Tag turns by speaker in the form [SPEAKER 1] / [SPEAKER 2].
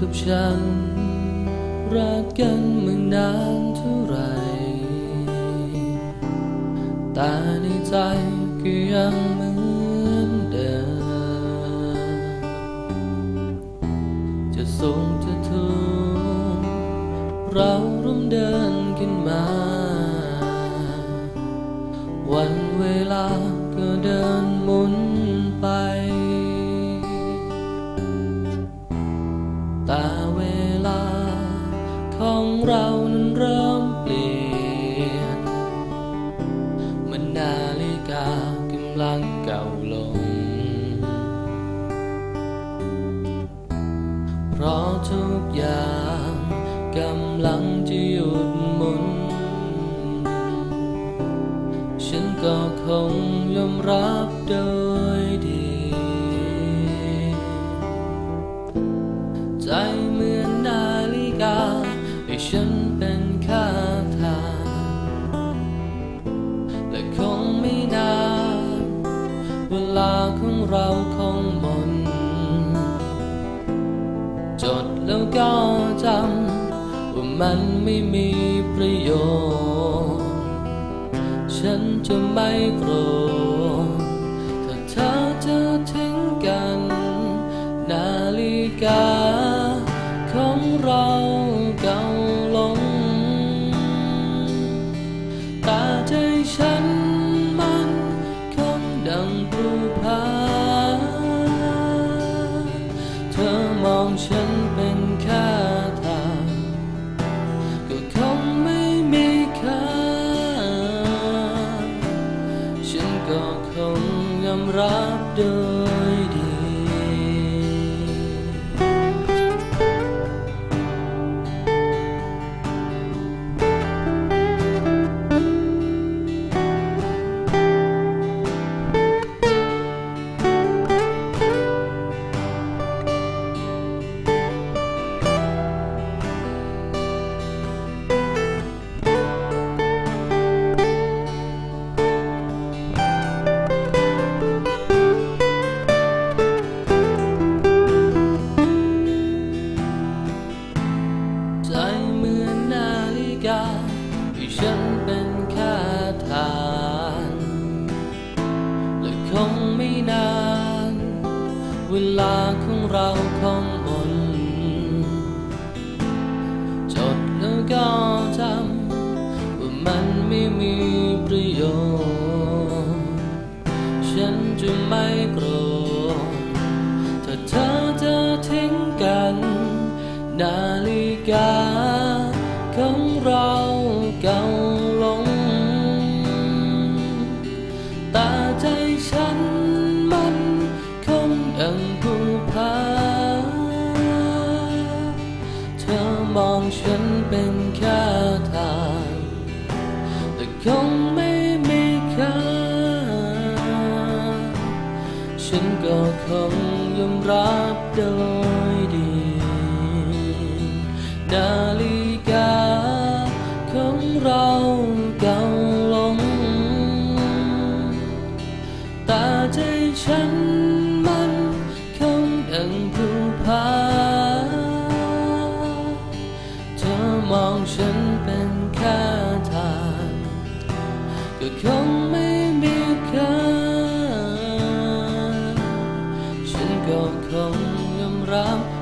[SPEAKER 1] กับฉัน รักกันมื่อนานเท่าไร แต่ในใจก็ยังเหมือนเดิม จะสูงจะทุกเราร่วมเดินกันมา เพราะทุกอย่างกำลังจะหยุดหมุน ฉันก็คงยอมรับโดยดี ใจเหมือนนาฬิกาให้ฉันเป็นคาทาและคงไม่นาน เวลาของเราคงหม แล้วก็จำว่ามันไม่มีประโยชน์ ฉันจะไม่โกรธถ้าเธอจะทิ้งกัน นาฬิกาของเราเก่าลง ตาใจฉันมันคงดังภูผาเธอมองฉัน ฉันก็คงยอมรับโดย วลาของเราคงมดจดแล้วก็จำว่ามันไม่มีประโยชน์ ฉันจะไม่โกรธถ้าเธอจะทิ้งกัน นาฬิกาของเราเก่า คงดังภูผาเธอมองฉันเป็นแค่ทางแต่คงไม่มีค่าฉันก็คงยอมรับโดยดีนาฬิกาของเราเก่าลง ตาใจฉัน ฉันเป็นแค่ทางก็คงไม่มีค่าฉันก็คงยอมรับ